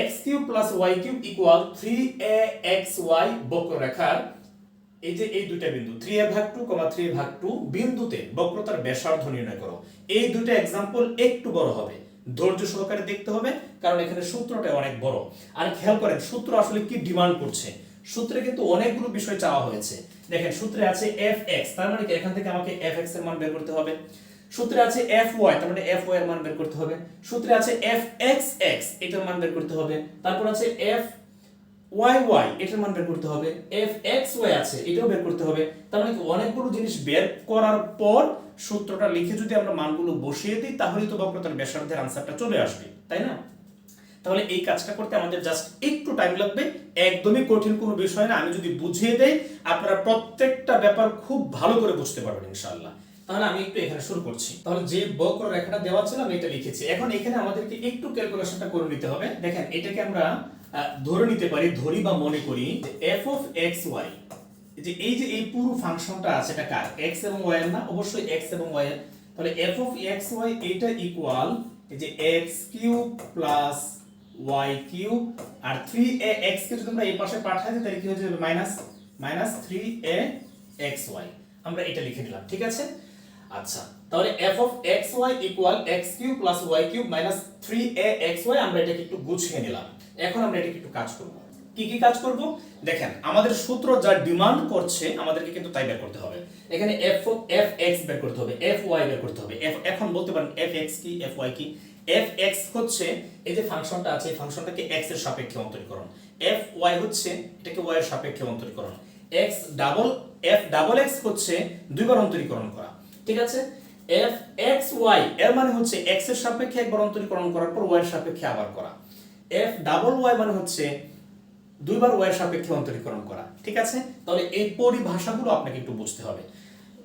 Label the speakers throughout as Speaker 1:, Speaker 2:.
Speaker 1: X cube plus y cube equal three a x y বক্ররেখার এই যে এই দুইটা বিন্দু থ্রি এ ভাগ টু কমা থ্রি ভাগ টু বিন্দুতে বক্রতার ব্যাসার্ধ নির্ণয় করো। এই দুইটা এক্সাম্পল একটু বড় হবে, ধৈর্য সহকারে দেখতে হবে, কারণ এখানে সূত্রটা অনেক বড়। আর খেয়াল করেন, সূত্র আসলে কি ডিমান্ড করছে? সূত্রে কিন্তু অনেকগুলো বিষয় চাওয়া হয়েছে। দেখেন, সূত্রে আছে এফ এক্স তার মানে কি এখান থেকে আমাকে এফ এক্সের মান বের করতে হবে? সূত্রে আছে এফ ওয়াই তার মানে এফ ওয়াই এর মান বের করতে হবে। সূত্রে আছে এফ এক্স এক্স এটার মান বের করতে হবে। তারপর আছে এফ ওয়াই ওয়াই এটার মান বের করতে হবে। এফ এক্স ওয়াই আছে, এটাও বের করতে হবে। তার মানে অনেকগুলো জিনিস বের করার পর সূত্রটা লিখে যদি আমরা মানগুলো বসিয়ে দিই, তাহলেই তো বক্রতার ব্যাসার্ধের আনসারটা চলে আসবে, তাই না? তাহলে এই কাজটা করতে আমাদের জাস্ট একটু টাইম লাগবে। একদমই কঠিন কোনো বিষয় না। আমি যদি বুঝিয়ে দেই, আপনারা প্রত্যেকটা ব্যাপার খুব ভালো করে বুঝতে পারবেন, ইনশাআল্লাহ। তাহলে আমি একটু এখানে শুরু করছি। তাহলে যে বক্র রেখাটা দেওয়া ছিল আমি এটা লিখেছি। এখন এখানে আমাদেরকে একটু ক্যালকুলেশনটা করে নিতে হবে। দেখেন, এটাকে আমরা ধরে নিতে পারি, ধরি বা মনে করি এফ অফ এক্স ওয়াই যে, এই যে, এই পুরো ফাংশনটা আছে, এটা কার? x এবং y এর না? অবশ্যই এক্স এবং ওয়াই এর। তাহলে এফ অফ এক্স ওয়াই এটা ইকুয়াল এই যে x cube plus y cube আর 3a x কে যদি আমরা এই পাশে পাঠাই তাহলে কি হয়ে যাবে? মাইনাস মাইনাস 3a xy আমরা এটা লিখে নিলাম ঠিক আছে? আচ্ছা তাহলে f of xy equal x cube plus y cube minus 3a xy আমরা এটাকে একটু গুছিয়ে নিলাম। এখন আমরা এটাকে একটু কাজ করব। কি কি কাজ করব? দেখেন, আমাদের সূত্র যা ডিমান্ড করছে, আমাদেরকে কিন্তু তাই বের করতে হবে। এখানে f f x বের করতে হবে, f y বের করতে হবে। F- এখন বলতে পারেন f x কি, f y কি? f x হচ্ছে, এই যে ফাংশনটা আছে, এই ফাংশনটাকে x এর সাপেক্ষে অন্তরীকরণ। f y হচ্ছে, এটাকে y এর সাপেক্ষে অন্তরীকরণ। x double f double x হচ্ছে, দুইবার অন্তরীকরণ করা। ঠিক আছে? F, x, y, এর মানে হচ্ছে x এর সাপেক্ষে একবার অন্তরীকরণ করার পর y এর সাপেক্ষে আবার করা। F ডাবল y মানে হচ্ছে দুইবার y এর সাপেক্ষে অন্তরীকরণ করা। ঠিক আছে? তাহলে এই পরিভাষাগুলো আপনাকে একটু বুঝতে হবে।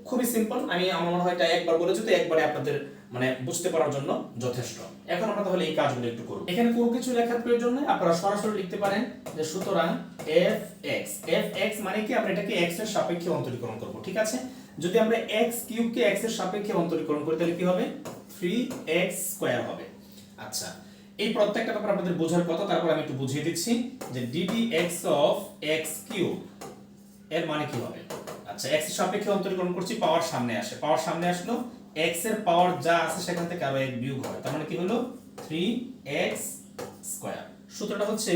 Speaker 1: খুবই সিম্পল আমি, আমার মনে হয় এটা একবার বলেছি তো, একবারে আপনাদের মানে বুঝতে পারার জন্য যথেষ্ট। এখন আমরা তাহলে এই কাজগুলো একটু করব। এখানে কোনো কিছু লেখার প্রয়োজন নেই, আপনারা সরাসরি লিখতে পারেন যে সুতরাং f এক্স f এক্স মানে কি? আমরা এটাকে এক্সের সাপেক্ষে অন্তরীকরণ করব, ঠিক আছে? যদি আমরা x কিউব কে x এর সাপেক্ষে অন্তরীকরণ করি, তাহলে কি হবে? 3x স্কয়ার হবে। আচ্ছা এই প্রত্যেকটা ব্যাপার আপনাদের বোঝার কথা, তারপর আমি একটু বুঝিয়ে দিচ্ছি যে ddx অফ x কিউব এর মানে কি হবে? আচ্ছা x এর সাপেক্ষে অন্তরীকরণ করছি পাওয়ার সামনে আসে। পাওয়ার সামনে আসলো, x এর পাওয়ার যা আছে সেখান থেকে আরও এক বিয়োগ হবে তার মানে কি হলো? 3x স্কয়ার সূত্রটা হচ্ছে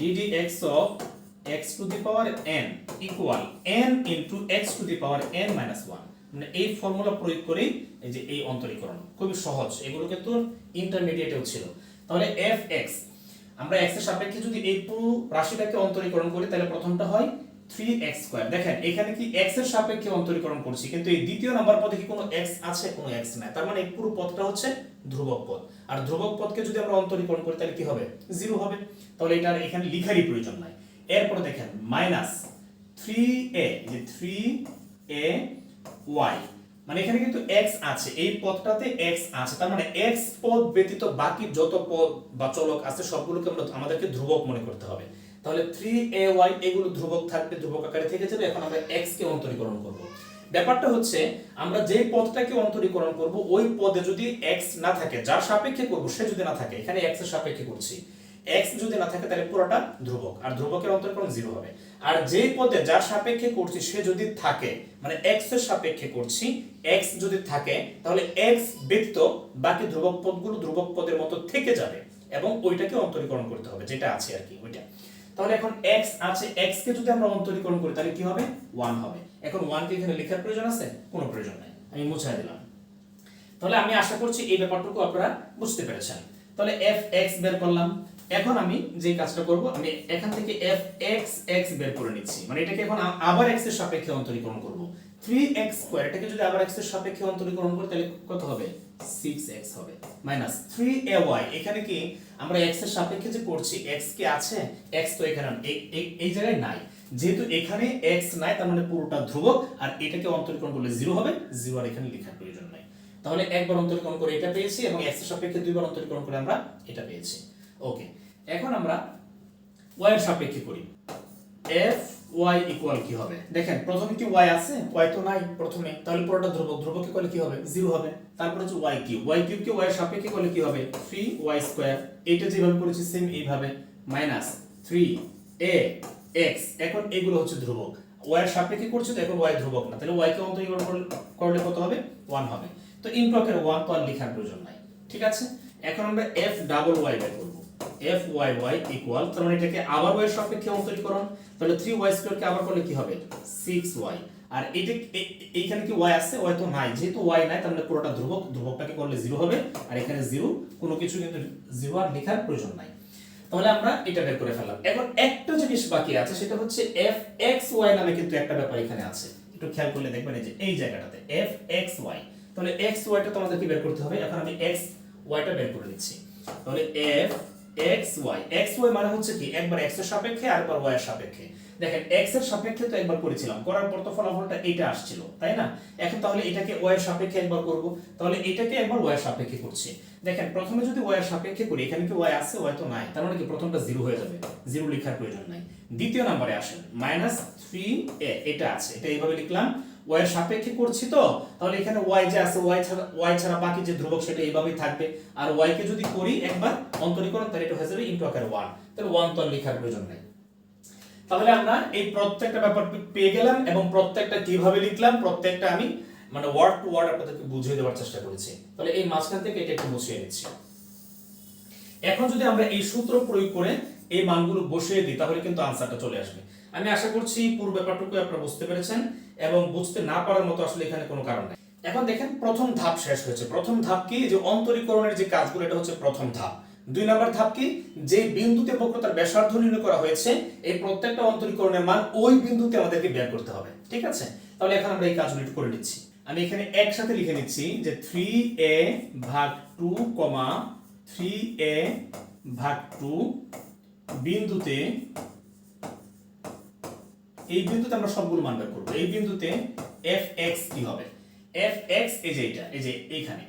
Speaker 1: ddx of x to the power n equal n into x to the power n minus 1 মানে এই ফর্মুলা প্রয়োগ করেই এই যে এই অন্তরীকরণ। খুবই সহজ। এগুলো কিন্তু ইন্টারমিডিয়েটেও ছিল। তাহলে আমরা এর সাপেক্ষে যদি এই পুরো রাশিটাকে অন্তরীকরণ করি, তাহলে প্রথমটা হয় 3x স্কয়ার দেখেন, এখানে কি x এর সাপেক্ষে অন্তরীকরণ করছি, কিন্তু এই দ্বিতীয় নাম্বার পদে কি কোনো x আছে, কোনো x নাই। তার মানে এই পুরো হচ্ছে ধ্রুবক পদ। আর ধ্রুবক পদকে যদি আমরা অন্তরীকরণ করি, তাহলে কি হবে? জিরো হবে। তাহলে এটা এখানে লিখারই প্রয়োজন নাই। এরপর দেখেন মাইনাস 3a যে 3a y মানে এখানে কিন্তু x আছে, এই পদটাতে x আছে। তার মানে x পদ ব্যতীত বাকি যত পদ বা চলক আছে, সবগুলোকে আমরা আমাদেরকে ধ্রুবক মনে করতে হবে। তাহলে 3ay এগুলো ধ্রুবক থাকবে, ধ্রুবক আকারে থেকে যাবে। এখন আমরা x কে অন্তরীকরণ করব। ব্যাপারটা হচ্ছে, আমরা যে পদটাকে অন্তরীকরণ করব, ওই পদে যদি x না থাকে, যার সাপেক্ষে করব, সে যদি না থাকে, এখানে x এর সাপেক্ষে করছি। X যদি না থাকে, তাহলে পুরোটা ধ্রুবক। আর ধ্রুবকের অন্তরীকরণ জিরো হবে। আর যে পদে যার সাপেক্ষে করছি, সে যদি থাকে মানে এক্সের সাপেক্ষে করছি, x যদি থাকে, তাহলে x ব্যতীত বাকি ধ্রুবক পদগুলো ধ্রুবক পদের মতো থেকে যাবে এবং ওইটাকে অন্তরীকরণ করতে হবে, যেটা আছে আর কি, ওইটা। তাহলে এখন x আছে, x কে যদি আমরা অন্তরীকরণ করি, তাহলে কি হবে? 1 হবে। এখন 1 কে এখানে লেখার প্রয়োজন আছে? কোনো প্রয়োজন নাই। আমি মুছাই দিলাম। তাহলে আমি আশা করছি এই ব্যাপারটুকু আপনারা বুঝতে পেরেছেন। তাহলে এফ এক্স বের করলাম। এখন আমি যে কাজটা করব, আমি এখান থেকে এফ এক্স এক্স বের করে নিচ্ছি। মানে এটাকে এখন আবার এক্সের সাপেক্ষে অন্তরীকরণ করব। 3x স্কয়ার এটাকে যদি আবার x এর সাপেক্ষে অন্তরীকরণ করি, তাহলে কত হবে? 6x হবে। মাইনাস 3ay এখানে কি আমরা x এর সাপেক্ষে যে করছি, x কি আছে? x তো এখানে এই- জায়গায় নাই। যেহেতু এখানে x নাই, তার মানে পুরোটা ধ্রুবক, আর এটাকে অন্তরীকরণ করলে 0 হবে 0 আর এখানে লেখা প্রয়োজন তাহলে একবার অন্তরীকরণ করে এটা পেয়েছি এবং x এর সাপেক্ষে দুইবার অন্তরীকরণ করে আমরা এটা পেয়েছি। ওকে এখন আমরা ওয়াই এর সাপেক্ষে করি। এফ ওয়াই ইকুয়াল কি হবে? দেখেন, প্রথমে কি ওয়াই আছে? ওয়াই তো নাই প্রথমে। তাহলে পুরোটা ধ্রুবক। ধ্রুবককে করলে কি হবে? জিরো হবে। তারপরে হচ্ছে ওয়াই কিউব ওয়াই কিউব কে y এর সাপেক্ষে করলে কি হবে? থ্রি ওয়াই স্কোয়ার এটা যেভাবে করেছি সেম এইভাবে। মাইনাস থ্রি এ এক্স এখন এগুলো হচ্ছে ধ্রুবক। এর সাপেক্ষে করছে, তো এখন y ধ্রুবক না। তাহলে y কে অন্তরীকরণ করলে- কত হবে? 1 হবে। তো আকারে 1 তো আর লেখার প্রয়োজন নাই। ঠিক আছে? এখন আমরা f ডাবল ওয়াই বের করব। f y y ইকুয়াল তার মানে এটাকে আবার এর সাপেক্ষে অন্তরীকরণ। তাহলে 3y স্কয়ার কে আবার করলে কি হবে? 6y আর এটা এইখানে কি y আছে? y তো নাই। যেহেতু y নাই, তার মানে পুরোটা ধ্রুবক। ধ্রুবকটাকে করলে 0 হবে। আর এখানে 0 কোনো কিছু কিন্তু 0 আর লেখার প্রয়োজন নাই। তাহলে আমরা এটা বের করে ফেললাম। এখন একটা জিনিস বাকি আছে, সেটা হচ্ছে এফ এক্স ওয়াই নামে কিন্তু একটা ব্যাপার এখানে আছে। একটু খেয়াল করলে দেখবেন এই যে, এই জায়গাটাতে এফ এক্স ওয়াই তাহলে এক্স ওয়াইটা টা তো আমাদেরকে বের করতে হবে। এখন আমি এক্স ওয়াইটা বের করে দিচ্ছি তাহলে f x y. X y মানে হচ্ছে কি? একবার x এর সাপেক্ষে y এর সাপেক্ষে। দেখেন, x এর সাপেক্ষে তো একবার করেছিলাম। করার পর তো ফলাফলটা এটা আসছিল, তাই না? এখন তাহলে এটাকে y এর সাপেক্ষে একবার করব। তাহলে এটাকে একবার y এর সাপেক্ষে করছি। দেখেন, প্রথমে যদি y এর সাপেক্ষে করি, এখানে কি y আছে, y তো নাই। তার মানে কি প্রথমটা জিরো হয়ে যাবে। জিরো লেখার প্রয়োজন নাই। দ্বিতীয় নম্বরে আসেন। মাইনাস থ্রি এ এটা আছে। এটা এইভাবে লিখলাম। Y এর সাপেক্ষে করছি তো, তাহলে এখানে y যে আছে, y ছাড়া y ছাড়া বাকি যে ধ্রুবক সেটা এইভাবেই থাকবে। আর y কে যদি করি একবার অন্তরীকরণ, তাহলে এটা হয়ে যাবে ইনটু আকারে 1 তাহলে 1 তো লেখার প্রয়োজন নাই। তাহলে আমরা এই প্রত্যেকটা ব্যাপার পেয়ে গেলাম এবং প্রত্যেকটা কীভাবে লিখলাম, প্রত্যেকটা আমি মানে ওয়ার্ড টু ওয়ার্ড আপনাদেরকে বুঝিয়ে দেওয়ার চেষ্টা করেছি। তাহলে এই মাঝখান থেকে এটা একটু মুছিয়ে নিচ্ছি। এখন যদি আমরা এই সূত্র প্রয়োগ করে এই মানগুলো বসিয়ে দিই, তাহলে কিন্তু আনসারটা চলে আসবে। আমি আশা করছি পুরো ব্যাপারটুকু আপনারা বুঝতে পেরেছেন এবং বুঝতে না পারার মতো আসলে এখানে কোনো কারণ নাই। এখন দেখেন, প্রথম ধাপ শেষ হয়েছে। প্রথম ধাপ কি? যে অন্তরীকরণের যে কাজগুলো, এটা হচ্ছে প্রথম ধাপ। দুই নম্বর ধাপ কি? যে বিন্দুতে বক্রতার ব্যাসার্ধ নির্ণয় করা হয়েছে, এই প্রত্যেকটা অন্তরীকরণের মান ওই বিন্দুতে আমাদেরকে বের করতে হবে। ঠিক আছে? তাহলে এখন আমরা এই কাজগুলো করে নিচ্ছি। আমি এখানে একসাথে লিখে নিচ্ছি যে থ্রি এ ভাগ টু কমা থ্রি এ ভাগ টু বিন্দুতে এই বিন্দুতে আমরা সবগুলো মান বের করব। এই বিন্দুতে এফ এক্স কি হবে? এফ এক্স এই যে এটা এই যে এইখানে।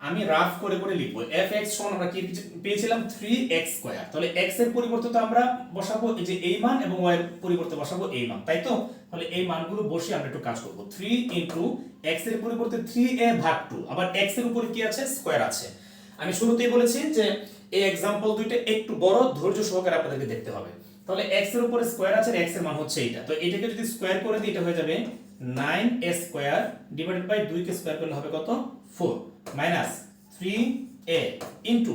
Speaker 1: আমি রাফ করে করে লিখব। এফ এক্স সমান আমরা কি পেয়েছিলাম? থ্রি এক্স স্কোয়ার তাহলে এক্সের পরিবর্তে তো আমরা বসাবো এই যে এই মান এবং ওয়াই এর পরিবর্তে বসাবো এই মান, তাই তো? তাহলে এই মানগুলো বসে আমরা একটু কাজ করব। থ্রি ইন্টু এক্সের পরিবর্তে থ্রি এ ভাগ টু আবার এক্সের উপরে কি আছে? স্কোয়ার আছে। আমি শুরুতেই বলেছি যে এই এক্সাম্পল দুইটা একটু বড়, ধৈর্য সহকারে আপনাদেরকে দেখতে হবে। তাহলে x এর উপরে স্কোয়ার আছে আর x এর মান হচ্ছে এটা তো এটাকে যদি স্কোয়ার করে দিই, এটা হয়ে যাবে 9 a স্কোয়ার ডিভাইডেড বাই 2 কে স্কোয়ার করলে হবে কত? 4 minus 3a into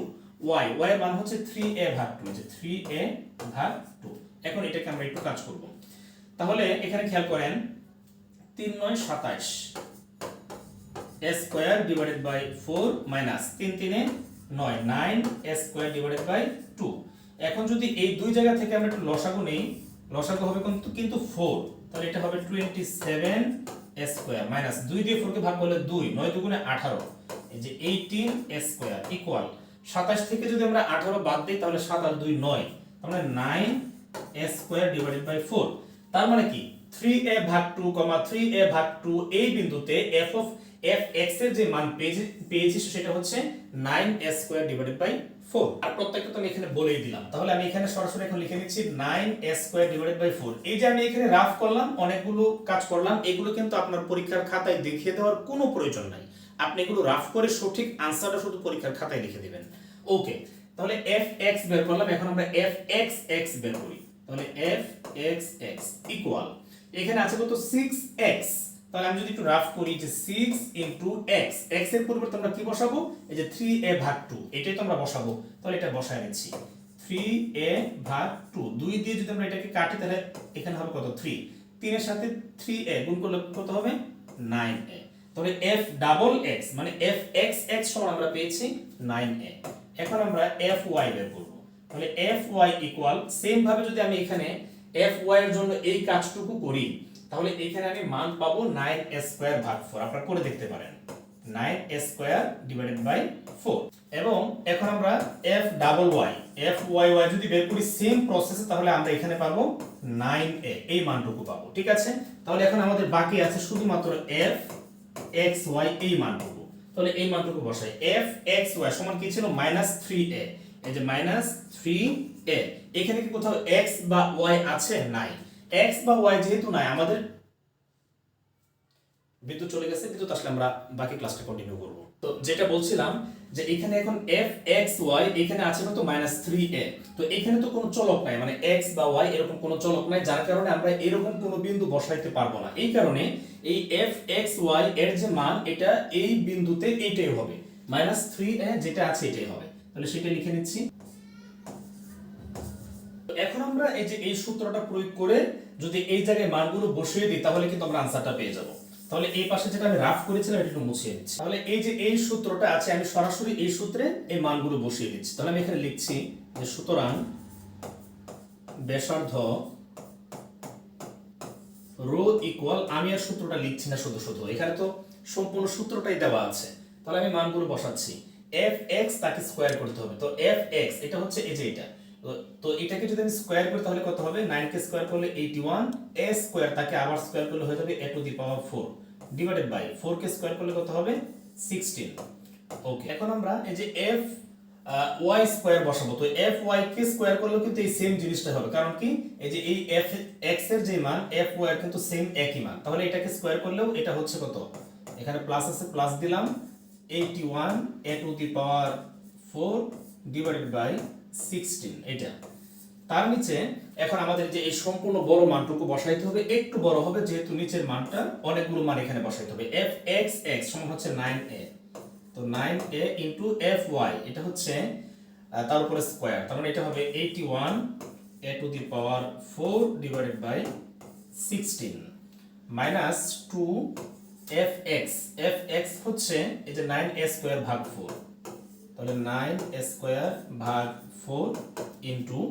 Speaker 1: y y এর মান হচ্ছে 3a ভাগ 2 যে 3a ভাগ 2 এখন এটাকে আমরা একটু কাজ করব। তাহলে এখানে খেয়াল করেন 3 9 27 a square divided by 4 minus 3 তিনে 9 9 a স্কোয়ার ডিভাইডেড বাই 2 এখন যদি এই দুই জায়গা থেকে আমরা একটু লসাগু নেই, লসাগু হবে কিন্তু কিন্তু 4 তাহলে এটা হবে 27 a স্কোয়ার মাইনাস 2 দিয়ে 4 কে ভাগ করলে 2 9 দুগুণে 18 এই যে 18 a স্কোয়ার ইকুয়াল 27 থেকে যদি আমরা 18 বাদ দিই, তাহলে 7 আর 2 9 তার মানে 9 a স্কোয়ার ডিভাইডেড বাই 4 তার মানে কি? 3a ভাগ 2 3a ভাগ 2 এই বিন্দুতে f অফ f x এর যে মান পেয়েছি পেয়েছি সেটা হচ্ছে 9a স্কয়ার ডিভাইডেড বাই 4 আর প্রত্যেকটা তো আমি এখানে বলেই দিলাম। তাহলে আমি এখানে সরাসরি এখন লিখে নিচ্ছি 9a স্কয়ার ডিভাইডেড বাই 4 এই যে আমি এখানে রাফ করলাম, অনেকগুলো কাজ করলাম, এগুলো কিন্তু আপনার পরীক্ষার খাতায় দেখিয়ে দেওয়ার কোনো প্রয়োজন নাই। আপনি এগুলো রাফ করে সঠিক আনসারটা শুধু পরীক্ষার খাতায় লিখে দিবেন। ওকে, তাহলে f x বের করলাম, এখন আমরা f x x বের করি। তাহলে f x x ইকুয়াল এখানে আছে কত? 6x তাহলে আমি যদি একটু রাফ করি যে 6 ইনটু x x এর পরিবর্তে আমরা কি বসাবো? এই যে 3a ভাগ 2 এটাই তো আমরা বসাবো। তাহলে এটা বসায় নিচ্ছি। 3a ভাগ 2 দুই দিয়ে যদি আমরা এটাকে কাটি, তাহলে এখানে হবে কত? 3 3 এর সাথে 3a গুণ করলে কত হবে? 9a তাহলে f ডাবল x মানে f x x সমান আমরা পেয়েছি 9a এখন আমরা fy বের করব। তাহলে fy ইকুয়াল সেম ভাবে যদি আমি এখানে fy এর জন্য এই কাজটুকু করি তাহলে এখানে আমি মান পাবো 9 স্কয়ার ভাগ 4 আপনারা করে দেখতে পারেন। 9 স্কয়ার ডিভাইডেড বাই 4 এবং এখন আমরা f double y, f y y যদি বের করি সেম প্রসেসে তাহলে আমরা এখানে পাবো 9a এই মানটুকু পাবো, ঠিক আছে? তাহলে এখন আমাদের বাকি আছে শুধুমাত্র f, x, y, এই মানটুকু। তাহলে এই মানটুকু বসাই। f, x, y সমান কি ছিল? মাইনাস থ্রি এ এই যে মাইনাস থ্রি এ এখানে কি কোথাও x বা y আছে? নাই। এক্স বা ওয়াই যেহেতু নাই, আমাদের বিদ্যুৎ চলে গেছে, বিদ্যুৎ আসলে আমরা বাকি ক্লাসটা কন্টিনিউ করব। তো যেটা বলছিলাম যে এখানে এখন এফ এক্স ওয়াই এখানে আছে কত মাইনাস থ্রি এ তো এখানে তো কোনো চলক নাই মানে এক্স বা ওয়াই এরকম কোনো চলক নাই, যার কারণে আমরা এরকম কোনো বিন্দু বসাইতে পারব না। এই কারণে এই এফ এক্স ওয়াই এর যে মান, এটা এই বিন্দুতে এইটাই হবে। মাইনাস থ্রি এ যেটা আছে এটাই হবে। তাহলে সেটা লিখে নিচ্ছি। এখন আমরা এই যে এই সূত্রটা প্রয়োগ করে যদি এই জায়গায় মানগুলো বসিয়ে দিই, তাহলে কিন্তু আমরা আনসারটা পেয়ে যাব। তাহলে এই পাশে যেটা আমি রাফ করেছিলাম, এটা একটু মুছিয়ে দিচ্ছি তাহলে এই যে এই সূত্রটা আছে, আমি সরাসরি এই সূত্রে এই মানগুলো বসিয়ে দিচ্ছি। তাহলে আমি এখানে লিখছি যে সুতরাং ব্যাসার্ধ রো ইকুয়াল আমি আর সূত্রটা লিখছি না শুধু শুধু। এখানে তো সম্পূর্ণ সূত্রটাই দেওয়া আছে। তাহলে আমি মানগুলো বসাচ্ছি। এফ এক্স তাকে স্কোয়ার করতে হবে। তো এফ এক্স এটা হচ্ছে এই যে এটা। তো- এটাকে যদি আমি স্কোয়ার করি তাহলে কত হবে? নাইন কে স্কোয়ার করলে এইটি ওয়ান এ স্কোয়ার তাকে আবার স্কোয়ার করলে হয়ে যাবে a to the power four divided by four K square করলে কত হবে? সিক্সটিন ওকে এখন আমরা এই যে এফ ওয়াই স্কোয়ার বসাবো। তো এফ ওয়াই কে স্কোয়ার করলেও কিন্তু এই সেম জিনিসটা হবে। কারণ কি? এই যে এই এফ এক্সের যে মান এফ ওয়াই এর কিন্তু সেম একই মান। তাহলে এটাকে স্কোয়ার করলেও এটা হচ্ছে কত? এখানে প্লাস আছে প্লাস দিলাম। Eighty one a to the power four divided by তার নিচে এখন আমাদের যে এই সম্পূর্ণ বড় মানটুকু বসাইতে হবে, একটু বড় হবে, যেহেতু নিচের মানটা অনেকগুলো মান এখানে বসাইতে হবে। এফ এক্স এক্স সমান হচ্ছে নাইন এ তো nine a into f y এটা হচ্ছে তার উপরে স্কোয়ার তার মানে এটা হবে eighty one a to the power four divided by sixteen minus two f x f x হচ্ছে এই যে নাইন এ স্কোয়ার ভাগ ফোর তাহলে নাইন স্কোয়ার ভাগ ফোর ইন্টু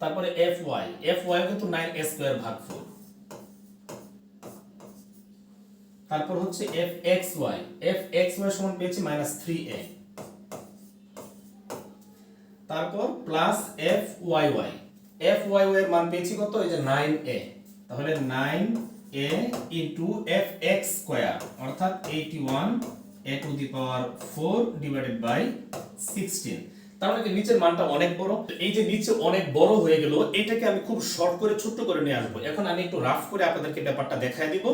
Speaker 1: তারপরে এফ ওয়াই এফ ওয়াই কিন্তু নাইন স্কোয়ার ভাগ ফোর তারপর হচ্ছে f x y f x y সমান পেয়েছি মাইনাস থ্রি এ তারপর plus f y y f y y এর মান পেয়েছি কত? এই যে নাইন এ তাহলে nine a into f x square অর্থাৎ eighty one a to the power four divided by sixteen তার মানে নিচের মানটা অনেক বড়? এই যে নিচে অনেক বড় হয়ে গেল, এটাকে আমি খুব শর্ট করে, ছোট্ট করে নিয়ে আসব। এখন আমি একটু রাফ করে আপনাদেরকে ব্যাপারটা দেখায় দিব।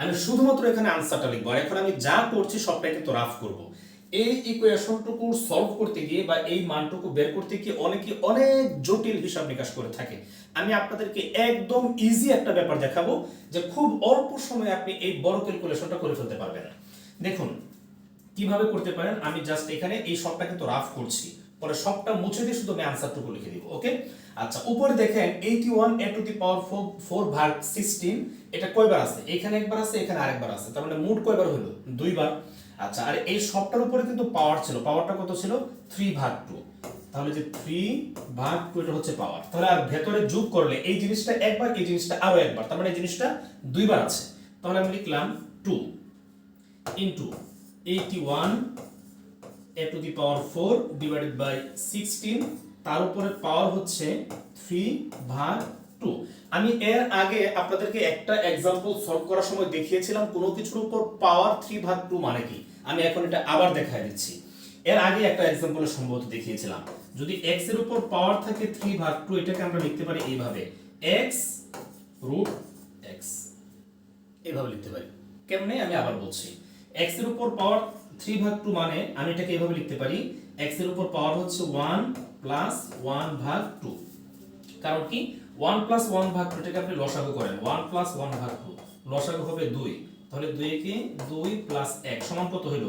Speaker 1: আমি শুধুমাত্র এখানে আনসারটা লিখব। আর এখন আমি যা করছি, সবটাকে তো রাফ করব। এই ইকুয়েশনটুকু সলভ করতে গিয়ে বা এই মানটুকু বের করতে গিয়ে অনেকে অনেক জটিল হিসাব নিকাশ করে থাকে। আমি আপনাদেরকে একদম ইজি একটা ব্যাপার দেখাবো যে খুব অল্প সময়ে আপনি এই বড় ক্যালকুলেশনটা করে ফেলতে পারবেন দেখুন কীভাবে করতে পারেন? আমি জাস্ট এখানে এই সবটা কিন্তু রাফ করছি। পরে সবটা মুছে দিয়ে শুধু আমি আনসারটুকু লিখে দিব ওকে আচ্ছা উপরে দেখেন eighty one a to the power four four ভাগ সিক্সটিন এটা কয়বার আছে? এখানে একবার আছে, এখানে আরেকবার আছে। তার মানে মোট কয়বার হলো? দুইবার। আচ্ছা আর এই সবটার উপরে কিন্তু পাওয়ার ছিল। পাওয়ারটা কত ছিল? থ্রি ভাগ টু তাহলে যে থ্রি ভাগ টু এটা হচ্ছে পাওয়ার তাহলে আর ভেতরে যোগ করলে এই জিনিসটা একবার, এই জিনিসটা আরও একবার। তার মানে এই জিনিসটা দুইবার আছে। তাহলে আমি লিখলাম two into eighty one a to the power four divided by sixteen তার উপরে পাওয়ার হচ্ছে থ্রি ভাগ টু আমি এর আগে আপনাদেরকে একটা এক্সাম্পল সলভ করার সময় দেখিয়েছিলাম, কোনো কিছুর উপর পাওয়ার থ্রি ভাগ টু মানে কি? আমি এখন এটা আবার দেখায় দিচ্ছি। এর আগে একটা এক্সাম্পলে সম্ভবত দেখিয়েছিলাম। যদি এক্সের উপর পাওয়ার থাকে থ্রি ভাগ টু এটাকে আমরা লিখতে পারি এইভাবে। রুট এক্স এইভাবে লিখতে পারি। কেমনে? আমি আবার বলছি। এক্সের উপর পাওয়ার থ্রি ভাগ টু মানে আমি এটাকে এইভাবে লিখতে পারি এক্সের উপর পাওয়ার হচ্ছে ওয়ান প্লাস ওয়ান ভাগ টু কারণ কি? ওয়ান প্লাস ওয়ান ভাগ টু এটাকে আপনি লসাগু করেন। ওয়ান প্লাস ওয়ান ভাগ টু লসাগু হবে দুই। তাহলে দুই কি দুই প্লাস এক সমান কত হইল?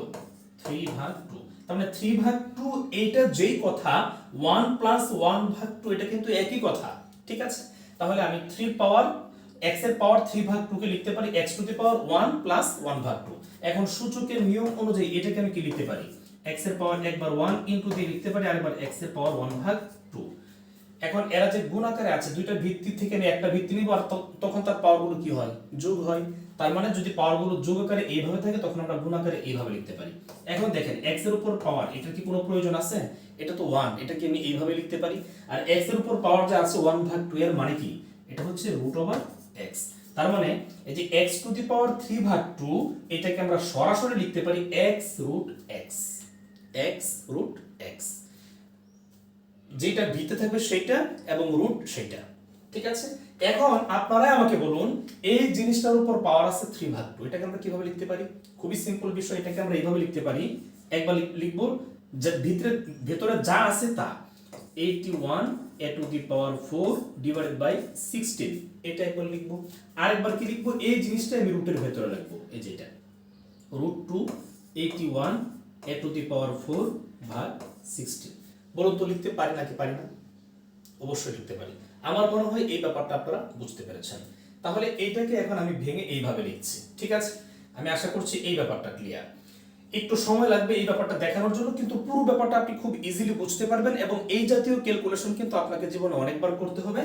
Speaker 1: থ্রি ভাগ টু তার মানে থ্রি ভাগ টু এইটা যেই কথা ওয়ান প্লাস ওয়ান ভাগ টু এটা কিন্তু একই কথা। ঠিক আছে? তাহলে আমি থ্রি পাওয়ার x এর পাওয়ার 3 ভাগ 2 কে লিখতে পারি। X to the power 1 plus 1 ভাগ 2 এখন সূচকের নিয়ম অনুযায়ী এটাকে আমি কি লিখতে পারি? x এর পাওয়ার একবার 1 ইনটু দিয়ে লিখতে পারি, আরেকবার x এর পাওয়ার 1 ভাগ 2 এখন এরা যে গুণ আকারে আছে, দুইটা ভিত্তি থেকে আমি একটা ভিত্তি নিব, আর তখন তার পাওয়ারগুলো কি হয়? যোগ হয়। তার মানে যদি পাওয়ারগুলো যোগ আকারে এইভাবে থাকে, তখন আমরা গুণ আকারে এইভাবে লিখতে পারি। এখন দেখেন, x এর উপর পাওয়ার এটার কি কোনো প্রয়োজন আছে? এটা তো 1 এটাকে আমি এইভাবে লিখতে পারি। আর x এর উপর পাওয়ার যে আছে 1 ভাগ 2 এর মানে কি? এটা হচ্ছে রুট তার মানে এই যে x টু দি পাওয়ার 3 ভাগ 2 এটাকে আমরা সরাসরি লিখতে পারি x root x x root x. যেটা ভিতে থাকবে সেইটা এবং রুট সেইটা ঠিক আছে? এখন আপনারাই আমাকে বলুন, এই জিনিসটার উপর পাওয়ার আছে থ্রি ভাগ টু এটাকে আমরা কীভাবে লিখতে পারি? খুবই সিম্পল বিষয়, এটাকে আমরা এইভাবে লিখতে পারি। একবার লিখ- লিখব, যে ভিতরে ভেতরে যা আছে তা। Eighty one a to the power four divided by sixteen এটা একবার লিখব। আরেকবার কি লিখব? এই জিনিসটা আমি রুটের ভেতরে লিখব। এই যে এটা। Root two eighty one a to the power four ভাগ সিক্সটিন বলুন তো, লিখতে পারি নাকি পারি না? অবশ্যই লিখতে পারি। আমার মনে হয় এই ব্যাপারটা আপনারা বুঝতে পেরেছেন। তাহলে এইটাকে এখন আমি ভেঙে এইভাবে লিখছি। ঠিক আছে? আমি আশা করছি এই ব্যাপারটা ক্লিয়ার একটু সময় লাগবে এই ব্যাপারটা দেখানোর জন্য, কিন্তু পুরো ব্যাপারটা আপনি খুব ইজিলি বুঝতে পারবেন এবং এই জাতীয় ক্যালকুলেশন কিন্তু আপনাকে জীবনে অনেকবার করতে হবে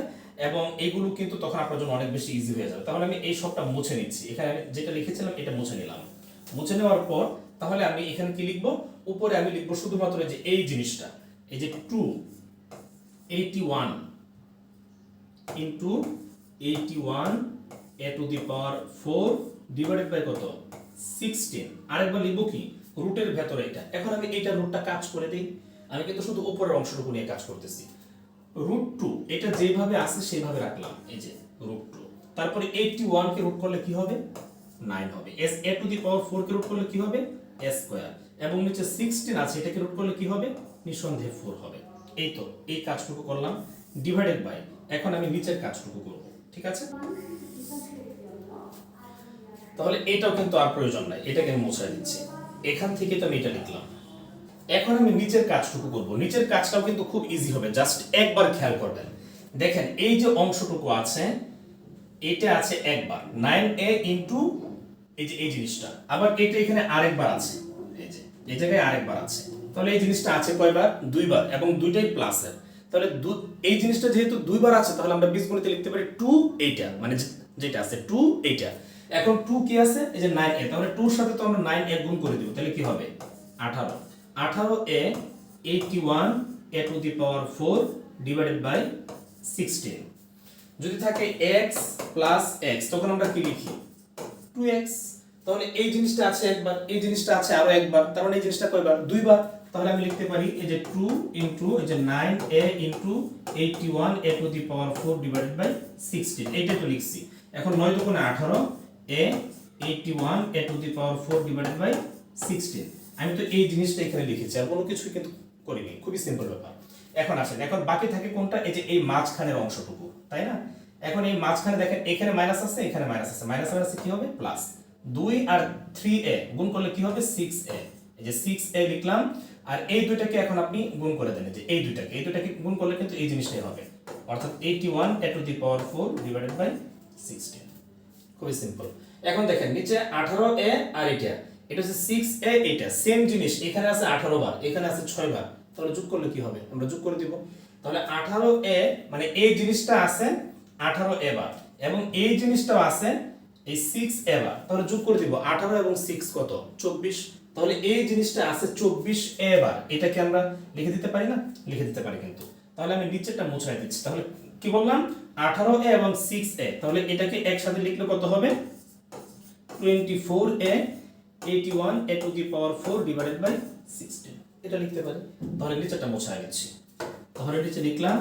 Speaker 1: এবং এইগুলো কিন্তু তখন আপনার জন্য অনেক বেশি ইজি হয়ে যাবে। তাহলে আমি এই সবটা মুছে নিচ্ছি। এখানে যেটা লিখেছিলাম, এটা মুছে নিলাম। মুছে নেওয়ার পর তাহলে আমি এখানে কি লিখব? উপরে আমি লিখব শুধুমাত্র যে, এই জিনিসটা, এই যে two eighty one into eighty one a to the power four divided by কত? সিক্সটিন আরেকবার লিখব কি? রুটের ভেতরে এটা। এখন আমি এইটা রুটটা কাজ করে দিই। আমি কিন্তু শুধু উপরের অংশটুকু নিয়ে কাজ করতেছি। রুট টু এটা যেভাবে আছে সেভাবে রাখলাম। এই যে রুট টু তারপরে এইটটি ওয়ানকে রুট করলে কি হবে? নাইন হবে। S a to the power four K root করলে কি হবে? এস স্কোয়ার এবং নিচে সিক্সটিন আছে, এটাকে রুট করলে কি হবে? নিঃসন্দেহে ফোর হবে। এই তো, এই কাজটুকু করলাম। ডিভাইডেড বাই এখন আমি নিচের কাজটুকু করব। ঠিক আছে? তাহলে এটাও কিন্তু আর প্রয়োজন নাই। এটাকে আমি মুছাই দিচ্ছি। এখান থেকে তো আমি এটা লিখলাম। এখন আমি নিচের কাজটুকু করব। নিচের কাজটাও কিন্তু খুব ইজি হবে জাস্ট একবার খেয়াল করবেন। দেখেন, এই যে অংশটুকু আছে, এটা আছে একবার। নাইন এ ইন্টু এই যে, এই জিনিসটা। আবার এটা এখানে আরেকবার আছে। এই যে, এই জায়গায় আরেকবার আছে। তাহলে এই জিনিসটা আছে কয়বার? দুইবার। এবং দুইটাই প্লাসের তাহলে এই জিনিসটা যেহেতু দুইবার আছে, তাহলে আমরা বীজগণিতে লিখতে পারি টু এইটা মানে যেটা আছে টু এইটা এখন টু কি আছে? এই যে নাইন এ তাহলে টুর সাথে তো আমরা নাইন এ গুণ করে দিব, তাহলে কি হবে? আঠারো। আঠারো a eighty one a to the power four divided by sixteen যদি থাকে x প্লাস এক্স তখন আমরা কি লিখি? টু এক্স তাহলে এই জিনিসটা আছে একবার, এই জিনিসটা আছে আরও একবার, তার মানে এই জিনিসটা কয়বার? দুইবার। তাহলে আমি লিখতে পারি এই যে টু ইন্টু এই যে nine a into eighty one a to the power four divided by sixteen এইটাই তো লিখছি। এখন নয় দুগুণে আঠারো a eighty one a to the power four divided by sixteen আমি তো এই জিনিসটা এখানে লিখেছি আর কোনো কিছু কিন্তু করিনি। খুবই সিম্পল ব্যাপার। এখন আসেন, এখন বাকি থাকে কোনটা? এই যে এই মাঝখানের অংশটুকু, তাই না? এখন এই মাঝখানে দেখেন, এখানে মাইনাস আছে, এখানে মাইনাস আছে। মাইনাস মাইনাসে কি হবে? প্লাস দুই আর থ্রি এ গুণ করলে কি হবে? সিক্স এ এই যে সিক্স এ লিখলাম, আর এই দুইটাকে এখন আপনি গুণ করে দেন। যে এই দুইটাকে এই দুইটাকে গুণ করলে কিন্তু এই জিনিসটাই হবে। অর্থাৎ eighty one a to the power four divided by sixteen খুবই সিম্পল এখন দেখেন, নিচে আঠারো এ আর এটা। এটা হচ্ছে সিক্স এ এটা। সেম জিনিস, এখানে আছে আঠারো বার, এখানে আছে ছয় বার। তাহলে যোগ করলে কি হবে? আমরা যোগ করে দিব। তাহলে আঠারো এ মানে এই জিনিসটা আছে আঠারো এ বার, এবং এই জিনিসটাও আছে এই সিক্স এ বার। তাহলে যোগ করে দিব, আঠারো এবং সিক্স কত? চব্বিশ। তাহলে এই জিনিসটা আছে চব্বিশ এ বার। এটাকে আমরা লিখে দিতে পারি না? লিখে দিতে পারি কিন্তু। তাহলে আমি নিচেরটা মুছাই দিচ্ছি। তাহলে কি বললাম? আঠারো এ এবং সিক্স এ তাহলে এটাকে একসাথে লিখলে কত হবে? Twenty four a eighty one a to the power four divided by sixteen এটা লিখতে পারি। তাহলে নিচেরটা মোছাই দিচ্ছি তাহলে নিচে লিখলাম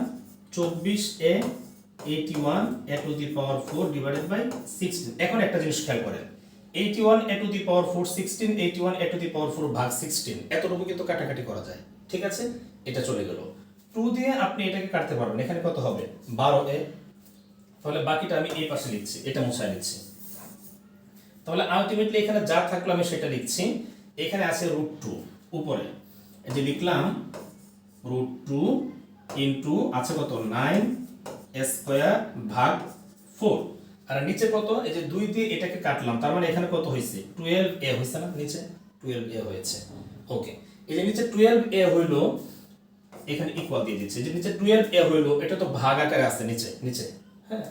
Speaker 1: চব্বিশ a eighty one a to the power four divided by sixteen এখন একটা জিনিস খেয়াল করেন। Eighty one a to the power four sixteen eighty one a to the power four ভাগ সিক্সটিন এতটুকু কিন্তু কাটাকাটি করা যায়। ঠিক আছে? এটা চলে গেল। টু দিয়ে আপনি এটাকে কাটতে পারবেন। এখানে কত হবে? বারো এ। তাহলে বাকিটা আমি এই পাশে লিখছি, এটা মুছাই নিচ্ছি তাহলে আলটিমেটলি এখানে যা থাকল আমি সেটা লিখছি। এখানে আছে রুট টু উপরে। যে লিখলাম রুট টু ইন্টু আছে কত? নাইন স্কোয়ার ভাগ ফোর আর নিচে কত? এই যে দুই দিয়ে এটাকে কাটলাম, তার মানে এখানে কত হয়েছে? টুয়েলভ এ হয়েছে না? নিচে? টুয়েলভ এ হয়েছে। ওকে এই যে নিচে টুয়েলভ এ হইল এখানে ইকুয়াল দিয়ে দিচ্ছে। যে নিচে টুয়েলভ এ হইল, এটা তো ভাগ আকারে আছে নিচে নিচে। হ্যাঁ?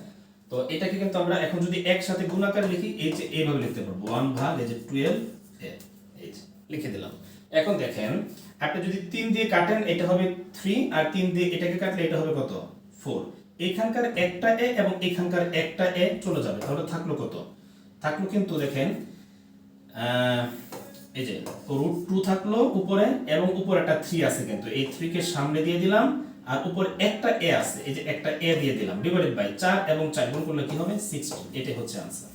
Speaker 1: তো এটাকে কিন্তু আমরা এখন যদি একসাথে গুণ আকারে লিখি, এই যে এইভাবে লিখতে পারব। ওয়ান ভাগ, এই যে টুয়েলভ এ, এই যে, লিখে দিলাম। এখন দেখেন, আপনি যদি তিন দিয়ে কাটেন, এটা হবে থ্রি আর তিন দিয়ে এটাকে কাটলে এটা হবে কত? ফোর এখানকার একটা এ এবং এখানকার একটা এ চলে যাবে। তাহলে থাকল কত? থাকল কিন্তু দেখেন এই যে রুট টু থাকল উপরে এবং উপরে একটা থ্রি আছে কিন্তু। এই সামনে দিয়ে দিলাম আর একটা এ আছে। এই যে একটা এ দিয়ে দিলাম। ডিভাইডেড বাই চার এবং চার গুণ করলে কি হবে? সিক্সটিন হচ্ছে answer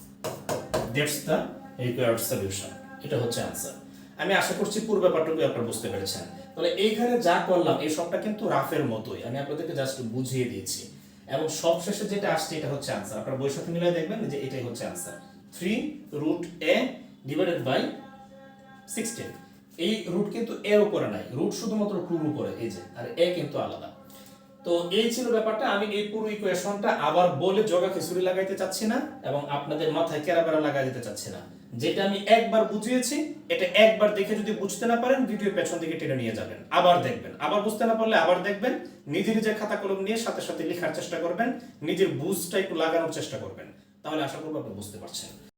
Speaker 1: that's the required solution এটা হচ্ছে আনসার আমি আশা করছি পুরো ব্যাপারটুকু আপনারা বুঝতে পেরেছেন। তাহলে এইখানে যা করলাম, এই সবটা কিন্তু রাফের মতোই। আমি আপনাদেরকে জাস্ট বুঝিয়ে দিয়েছি। এবং সবশেষে যেটা আসছে, এটা হচ্ছে আনসার আপনারা বইয়ের সাথে দেখবেন যে এটাই হচ্ছে answer three root a divided by sixteen এই রুট কিন্তু এর উপরে নাই। রুট শুধুমাত্র টুর উপরে, এই যে, আর এ কিন্তু আলাদা। তো এই ছিল ব্যাপারটা। আমি এই পুরো ইকুয়েশনটা আবার বলে জগা খিচুড়ি লাগাইতে চাচ্ছি না এবং আপনাদের মাথায় কেরাবেরা লাগাই দিতে চাচ্ছি না। যেটা আমি একবার বুঝিয়েছি, এটা একবার দেখে যদি বুঝতে না পারেন ভিডিও পেছন দিকে টেনে নিয়ে যাবেন। আবার দেখবেন। আবার বুঝতে না পারলে আবার দেখবেন নিজে নিজে খাতা কলম নিয়ে সাথে সাথে লেখার চেষ্টা করবেন, নিজের বুঝটা একটু লাগানোর চেষ্টা করবেন। তাহলে আশা করব আপনি বুঝতে পারছেন।